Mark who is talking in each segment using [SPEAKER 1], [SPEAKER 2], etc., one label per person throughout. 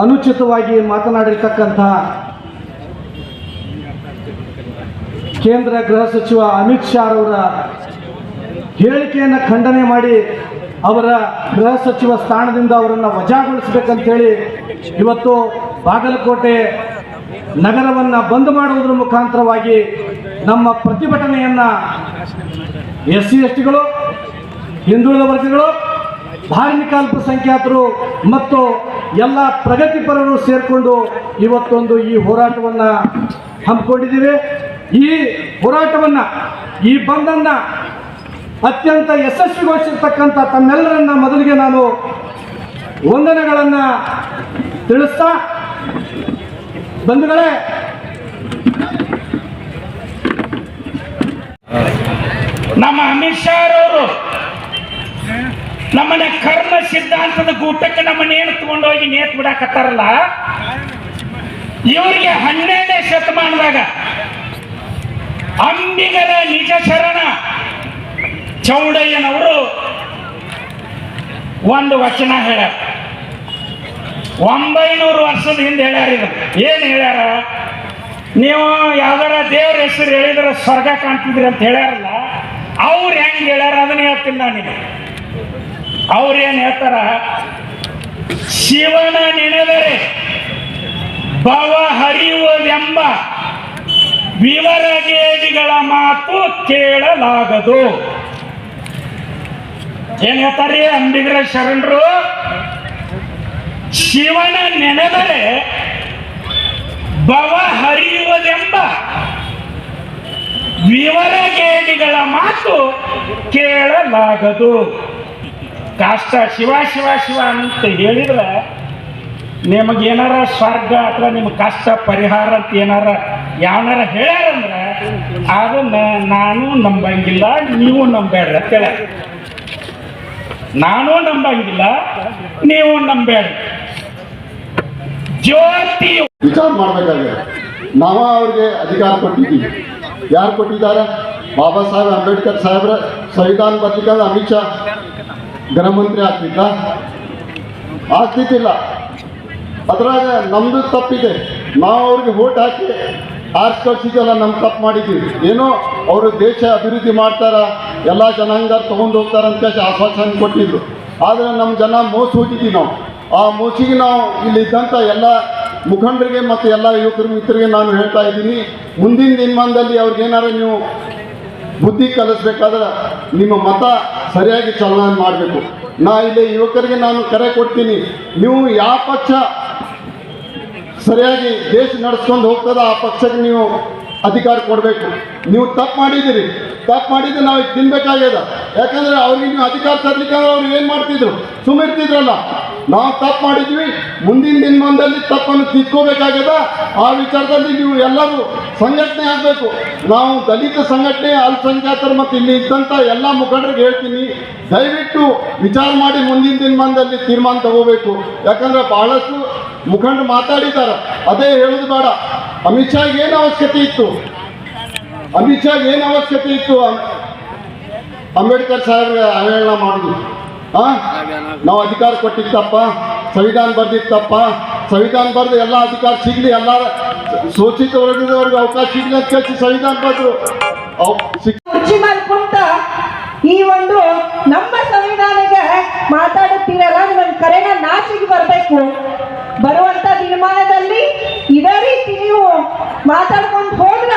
[SPEAKER 1] ಮುಂಚಿತವಾಗಿ ಮಾತನಾಡಿರ್ತಕ್ಕಂತಹ ಕೇಂದ್ರ ಗೃಹ ಸಚಿವ ಅಮಿತ್ ಶಾ ಅವರ ಹೇಳಿಕೆಯನ್ನು ಖಂಡನೆ ಮಾಡಿ ಅವರ ಗೃಹ ಸಚಿವ ಸ್ಥಾನದಿಂದ ಅವರನ್ನು ವಜಾಗೊಳಿಸಬೇಕಂತೇಳಿ ಇವತ್ತು ಬಾಗಲಕೋಟೆ ನಗರವನ್ನು ಬಂದ್ ಮಾಡುವುದರ ಮುಖಾಂತರವಾಗಿ ನಮ್ಮ ಪ್ರತಿಭಟನೆಯನ್ನು ಎಸ್ ಸಿ ಎಸ್ ಟಿಗಳು ಹಿಂದುಳಿದ ವರ್ಗಗಳು ಧಾರ್ಮಿಕ ಅಲ್ಪಸಂಖ್ಯಾತರು ಮತ್ತು ಎಲ್ಲ ಪ್ರಗತಿಪರರು ಸೇರಿಕೊಂಡು ಇವತ್ತೊಂದು ಈ ಹೋರಾಟವನ್ನು ಹಮ್ಮಿಕೊಂಡಿದ್ದೀವಿ. ಈ ಹೋರಾಟವನ್ನು, ಈ ಬಂದನ್ನು ಅತ್ಯಂತ ಯಶಸ್ವಿಗೊಳಿಸಿರ್ತಕ್ಕಂಥ ತಮ್ಮೆಲ್ಲರನ್ನ ಮೊದಲಿಗೆ ನಾನು ವಂದನೆಗಳನ್ನು ತಿಳಿಸ್ತಾ, ಬಂಧುಗಳೇ,
[SPEAKER 2] ನಮ್ಮ ಅಮಿತ್ ಶಾ ಅವರು ನಮ್ಮನ್ನ ಕರ್ಮ ಸಿದ್ಧಾಂತದ ಗೂಟಕ್ಕೆ ನಮ್ಮನ್ನ ಏನು ತಗೊಂಡೋಗಿ ನೇತ್ ಬಿಡಾಕತ್ತಾರಲ್ಲ? ಇವರಿಗೆ ಹನ್ನೆರಡನೇ ಶತಮಾನದಾಗ ಅಂಬಿಗರ ನಿಜ ಶರಣ ಚೌಡಯ್ಯನವರು ಒಂದು ವಚನ ಹೇಳ್ಯಾರ. ಒಂಬೈನೂರು ವರ್ಷದ ಹಿಂದೆ ಹೇಳ್ಯಾರ ಇದು ಏನು ಹೇಳ್ಯಾರ? ನೀವು ಯಾವ್ದಾರ ದೇವ್ರ ಹೆಸರು ಹೇಳಿದ್ರೆ ಸ್ವರ್ಗ ಕಾಣ್ತಿದ್ರಿ ಅಂತ ಹೇಳ್ಯಾರಲ್ಲ, ಅವ್ರು ಹೆಂಗೆ ಹೇಳ್ಯಾರ ಅದನ್ನ ಹೇಳ್ತೀನಿ ನಾನು ಅವ್ರೇನ್ ಹೇಳ್ತಾರ? ಶಿವನ ನೆನೆದರೆ ಭವ ಹರಿಯುವುದೆಂಬ ವಿವರಗೇಡಿಗಳ ಮಾತು ಕೇಳಲಾಗದು. ಏನ್ ಹೇಳ್ತಾರೆ ಅಂಬಿಗರ ಶರಣರು? ಶಿವನ ನೆನೆದರೆ ಭವ ಹರಿಯುವುದೆಂಬ ವಿವರಗೇಡಿಗಳ ಮಾತು ಕೇಳಲಾಗದು. ಕಾಷ್ಟ ಶಿವ ಶಿವ ಶಿವ ಅಂತ ಹೇಳಿದ್ರೆ ನಿಮಗೇನಾರ ಸ್ವರ್ಗ ಅಥವಾ ನಿಮ್ಮ ಕಷ್ಟ ಪರಿಹಾರ ಅಂತ ಏನಾರ ಯಾವನಾರ ಹೇಳ್ಯಾರಂದ್ರೆ ಅದನ್ನ ನಾನು ನಂಬಂಗಿಲ್ಲ, ನೀವು ನಂಬೇಡ್ರಿ ಅಂತ ಹೇಳ ನಾನು ನಂಬಂಗಿಲ್ಲ, ನೀವು ನಂಬೇಡ್ರಿ ಜ್ಯೋತಿ
[SPEAKER 3] ವಿಚಾರ ಮಾಡಬೇಕಾಗಿದೆ. ನಾವು ಅವ್ರಿಗೆ ಅಧಿಕಾರ ಕೊಟ್ಟಿದ್ದೀವಿ. ಯಾರು ಕೊಟ್ಟಿದ್ದಾರೆ? ಬಾಬಾ ಸಾಹೇಬ್ ಅಂಬೇಡ್ಕರ್ ಸಾಹೇಬ್ರ, ಸಂವಿಧಾನ ಪತ್ರಿಕಾದ ಅಮಿತ್ ಶಾ. ಗೃಹ ಮಂತ್ರಿ ಆಗ್ತಿದ್ದ? ಆಗ್ತಿದ್ದಿಲ್ಲ. ಅದ್ರಾಗ ನಮ್ದು ತಪ್ಪಿದೆ. ನಾವು ಅವ್ರಿಗೆ ವೋಟ್ ಹಾಕಿ ಆರ್ಸ್ ಕಳ್ಸಿದ್ದಲ್ಲ ನಮ್ಮ ತಪ್ಪು ಮಾಡಿದ್ದೀವಿ. ಏನೋ ಅವರು ದೇಶ ಅಭಿವೃದ್ಧಿ ಮಾಡ್ತಾರ, ಎಲ್ಲ ಜನಾಂಗ ತೊಗೊಂಡು ಹೋಗ್ತಾರ ಅಂತ ಆಶ್ವಾಸನೆ ಕೊಟ್ಟಿದ್ರು. ಆದರೆ ನಮ್ಮ ಜನ ಮೋಸ ಹೋಗಿದ್ದೀವಿ ನಾವು. ಆ ಮೋಸಿಗೆ ನಾವು ಇಲ್ಲಿದ್ದಂಥ ಎಲ್ಲ ಮುಖಂಡರಿಗೆ ಮತ್ತು ಎಲ್ಲ ಯುವಕರು, ಮಿತ್ರರಿಗೆ ನಾನು ಹೇಳ್ತಾ ಇದ್ದೀನಿ, ಮುಂದಿನ ದಿನಮಾನದಲ್ಲಿ ಅವ್ರಿಗೇನಾರು ನೀವು ಬುದ್ಧಿ ಕಲಿಸ್ಬೇಕಾದ್ರೆ ನಿಮ್ಮ ಮತ ಸರಿಯಾಗಿ ಚಲನೆ ಮಾಡಬೇಕು. ನಾ ಇಲ್ಲಿ ಯುವಕರಿಗೆ ನಾನು ಕರೆ ಕೊಡ್ತೀನಿ. ನೀವು ಯಾವ ಪಕ್ಷ ಸರಿಯಾಗಿ ದೇಶ ನಡೆಸ್ಕೊಂಡು ಹೋಗ್ತದ ಆ ಪಕ್ಷಕ್ಕೆ ನೀವು ಅಧಿಕಾರ ಕೊಡಬೇಕು. ನೀವು ತಪ್ಪು ಮಾಡಿದ್ದೀರಿ. ತಪ್ಪು ಮಾಡಿದ್ರೆ ನಾವು ತಿನ್ಬೇಕಾಗ್ಯದ. ಯಾಕಂದ್ರೆ ಅವ್ರಿಗೆ ನೀವು ಅಧಿಕಾರ ತರಲಿಕ್ಕೆ ಅವ್ರು ಏನು ಮಾಡ್ತಿದ್ರು? ಸುಮ್ಮಿರ್ತಿದ್ರಲ್ಲ ನಾವು ತಪ್ಪು ಮಾಡಿದ್ವಿ ಮುಂದಿನ ದಿನಮಾನದಲ್ಲಿ ತಪ್ಪನ್ನು ತಿದ್ಕೋಬೇಕಾಗ್ಯದ? ಆ ವಿಚಾರದಲ್ಲಿ ನೀವು ಎಲ್ಲರೂ ಸಂಘಟನೆ ಆಗಬೇಕು. ನಾವು ದಲಿತ ಸಂಘಟನೆ, ಅಲ್ಪಸಂಖ್ಯಾತರು ಮತ್ತು ಇಲ್ಲಿ ಇದ್ದಂಥ ಎಲ್ಲ ಮುಖಂಡರಿಗೆ ಹೇಳ್ತೀನಿ, ದಯವಿಟ್ಟು ವಿಚಾರ ಮಾಡಿ ಮುಂದಿನ ದಿನಮಾನದಲ್ಲಿ ತೀರ್ಮಾನ ತಗೋಬೇಕು. ಯಾಕಂದ್ರೆ ಬಹಳಷ್ಟು ಮುಖಂಡರು ಮಾತಾಡಿದ್ದಾರೆ. ಅದೇ ಹೇಳೋದು ಬೇಡ. ಅಮಿತ್ ಶಾಗೆ ಏನು ಅವಶ್ಯಕತೆ ಇತ್ತು? ಅಮಿತ್ ಶಾಗೆ ಏನು ಅವಶ್ಯಕತೆ ಇತ್ತು? ಅಂಬೇಡ್ಕರ್ ಸಾಹೇಬ್ರಿಗೆ ಅವಹೇಳನ ಮಾಡುದು ನಾವು ಅಧಿಕಾರ ಕೊಟ್ಟಿತ್ತಪ್ಪ ಸಂವಿಧಾನ ಬರ್ದಿತ್ತಪ್ಪ ಸಂವಿಧಾನ ಬರೆದು ಎಲ್ಲ ಅಧಿಕಾರ ಸಿಗ್ಲಿ, ಎಲ್ಲ ಶೋಷಿತ ವರ್ಗದವ್ರಿಗೆ ಅವಕಾಶ ಸಿಗ್ಲಿ ಅಂತ ಕೇಳಿ ಸಂವಿಧಾನ
[SPEAKER 4] ಬರೆದು ಈ ಒಂದು ನಮ್ಮ ಸಂವಿಧಾನಕ್ಕೆ ಮಾತಾಡುತ್ತೀರಲ್ಲ ನಿಮಗೆ ಕರೆನ ನಾಚಿಗೆ ಬರಬೇಕು. ಬರುವಂತ ದಿನಮಾನದಲ್ಲಿ ಇದೇ ರೀತಿ ನೀವು ಮಾತಾಡ್ಕೊಂಡು ಹೋದ್ರ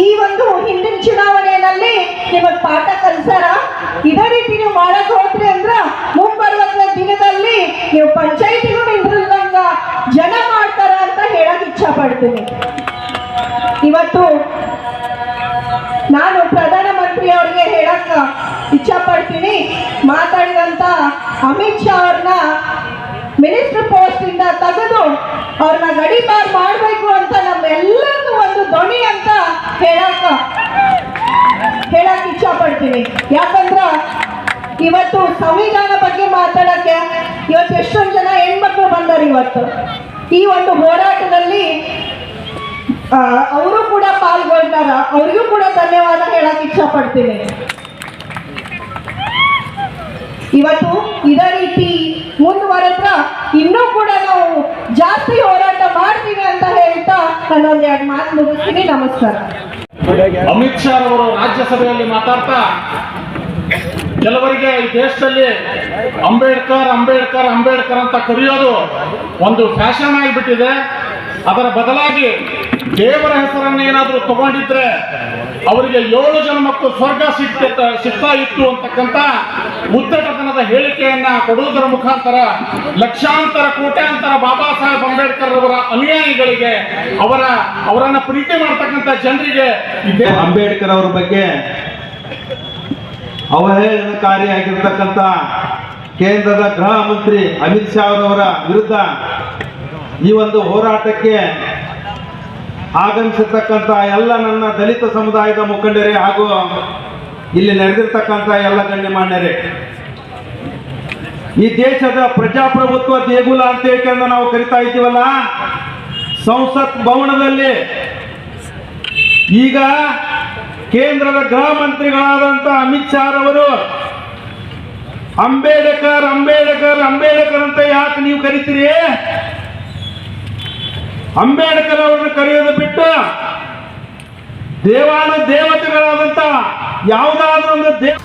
[SPEAKER 4] ಈ ಒಂದು ಹಿಂದಿನ ಚುನಾವಣೆಯಲ್ಲಿ ನಿಮಗೆ ಪಾಠ ಕಲಿಸಾರ ಇದೇ ರೀತಿ ನೀವು ಮಾಡಕ್ ಹೋದ್ರಿ ಅಂದ್ರ ಮುಂಬರುವಂತ ದಿನದಲ್ಲಿ ನೀವು ಪಂಚಾಯತಿಗೂ ನಿಂದ್ರದಂಗ ಜನ ಮಾಡ್ತಾರ ಅಂತ ಹೇಳಕ್ ಪಡ್ತೀನಿ ಇವತ್ತು ನಾನು ಪ್ರಧಾನಮಂತ್ರಿ ಅವರಿಗೆ ಹೇಳಕ್ಕ ಇಚ್ಛ ಪಡ್ತೀನಿ ಮಾತಾಡಿದಂತ ಅಮಿತ್ ಶಾ ಅವ್ರನ್ನ ಮಿನಿಸ್ಟರ್ ಪೋಸ್ಟ್ ಇಂದ ತೆಗೆದು ಅವ್ರನ್ನ ಗಡಿಪಾರ್ ಮಾಡಬೇಕು ಅಂತ ನಮ್ಮೆಲ್ಲರಿಗೂ ಒಂದು ಧ್ವನಿ ಅಂತ ಹೇಳಕ್ಕ ಹೇಳಕ್ ಇಚ್ಛ ಪಡ್ತೀನಿ ಯಾಕಂದ್ರ ಇವತ್ತು ಸಂವಿಧಾನ ಬಗ್ಗೆ ಮಾತಾಡಕ್ಕೆ ಇವತ್ತು ಎಷ್ಟೊಂದು ಜನ ಹೆಣ್ಮಕ್ಳು ಬಂದರು ಇವತ್ತು. ಈ ಒಂದು ಹೋರಾಟದಲ್ಲಿ ಅವರು ಕೂಡ ಪಾಲ್ಗೊಂಡಾರ. ಅವರಿಗೂ ಕೂಡ ಧನ್ಯವಾದ ಹೇಳಕ್ ಇಷ್ಟ ಪಡ್ತೀನಿ ಇವತ್ತು ಇದೇ ರೀತಿ ಮುಂದುವರೆದ್ರ ಇನ್ನೂ ಕೂಡ ನಾವು ಜಾಸ್ತಿ ಹೋರಾಟ ಮಾಡ್ತೀವಿ ಅಂತ ಹೇಳ್ತಾ ನಾನೊಂದ್ ಎರಡು ಮಾತು ಮುಗಿಸ್ತೀನಿ. ನಮಸ್ಕಾರ.
[SPEAKER 5] ಅಮಿತ್ ಶಾ ಅವರು ರಾಜ್ಯಸಭೆಯಲ್ಲಿ ಮಾತಾಡ್ತಾ, ಕೆಲವರಿಗೆ ಈ ದೇಶದಲ್ಲಿ ಅಂಬೇಡ್ಕರ್ ಅಂಬೇಡ್ಕರ್ ಅಂಬೇಡ್ಕರ್ ಅಂತ ಕರೆಯೋದು ಒಂದು ಫ್ಯಾಷನ್ ಆಗಿಬಿಟ್ಟಿದೆ. ಅದರ ಬದಲಾಗಿ ದೇವರ ಹೆಸರನ್ನು ಏನಾದರೂ ತಗೊಂಡಿದ್ರೆ ಅವರಿಗೆ ಏಳು ಜನ್ಮಕ್ಕೂ ಸ್ವರ್ಗ ಸಿಗ್ತ ಸಿಗ್ತಾ ಇತ್ತು ಅಂತಕ್ಕಂಥ ಉದ್ದಟತನದ ಹೇಳಿಕೆಯನ್ನ ಕೊಡುವುದರ ಮುಖಾಂತರ ಲಕ್ಷಾಂತರ, ಕೋಟ್ಯಾಂತರ ಬಾಬಾ ಸಾಹೇಬ್ ಅಂಬೇಡ್ಕರ್ ಅವರ ಅನುಯಾಯಿಗಳಿಗೆ ಅವರ ಅವರನ್ನ ಪ್ರೀತಿ ಮಾಡ್ತಕ್ಕಂಥ ಜನರಿಗೆ
[SPEAKER 6] ಅಂಬೇಡ್ಕರ್ ಅವರ ಬಗ್ಗೆ ಅವಹೇಳನಕಾರಿಯಾಗಿರ್ತಕ್ಕಂಥ ಕೇಂದ್ರದ ಗೃಹ ಮಂತ್ರಿ ಅಮಿತ್ ಶಾ ಅವರವರ ವಿರುದ್ಧ ಈ ಒಂದು ಹೋರಾಟಕ್ಕೆ ಆಗಮಿಸಿರ್ತಕ್ಕಂಥ ಎಲ್ಲ ನನ್ನ ದಲಿತ ಸಮುದಾಯದ ಮುಖಂಡರೇ ಹಾಗೂ ಇಲ್ಲಿ ನಡೆದಿರ್ತಕ್ಕಂಥ ಎಲ್ಲ ಗಣ್ಯಮಾನ್ಯರೇ, ಈ ದೇಶದ ಪ್ರಜಾಪ್ರಭುತ್ವ ದೇಗುಲ ಅಂತ ಹೇಳ್ಕೊಂಡು ನಾವು ಕರಿತಾ ಇದ್ದೀವಲ್ಲ? ಸಂಸತ್ ಭವನದಲ್ಲಿ ಈಗ ಕೇಂದ್ರದ ಗೃಹ ಮಂತ್ರಿಗಳಾದಂಥ ಅಮಿತ್ ಶಾ ರವರು, ಅಂಬೇಡ್ಕರ್ ಅಂಬೇಡ್ಕರ್ ಅಂಬೇಡ್ಕರ್ ಅಂತ ಯಾಕೆ ನೀವು ಕರಿತೀರಿ? ಅಂಬೇಡ್ಕರ್ ಅವರನ್ನು ಕರೆಯೋದು ಬಿಟ್ಟು ದೇವಾನು ದೇವತೆಗಳಾದಂತ ಯಾವುದಾದ್ರೂ ಒಂದು ದೇವ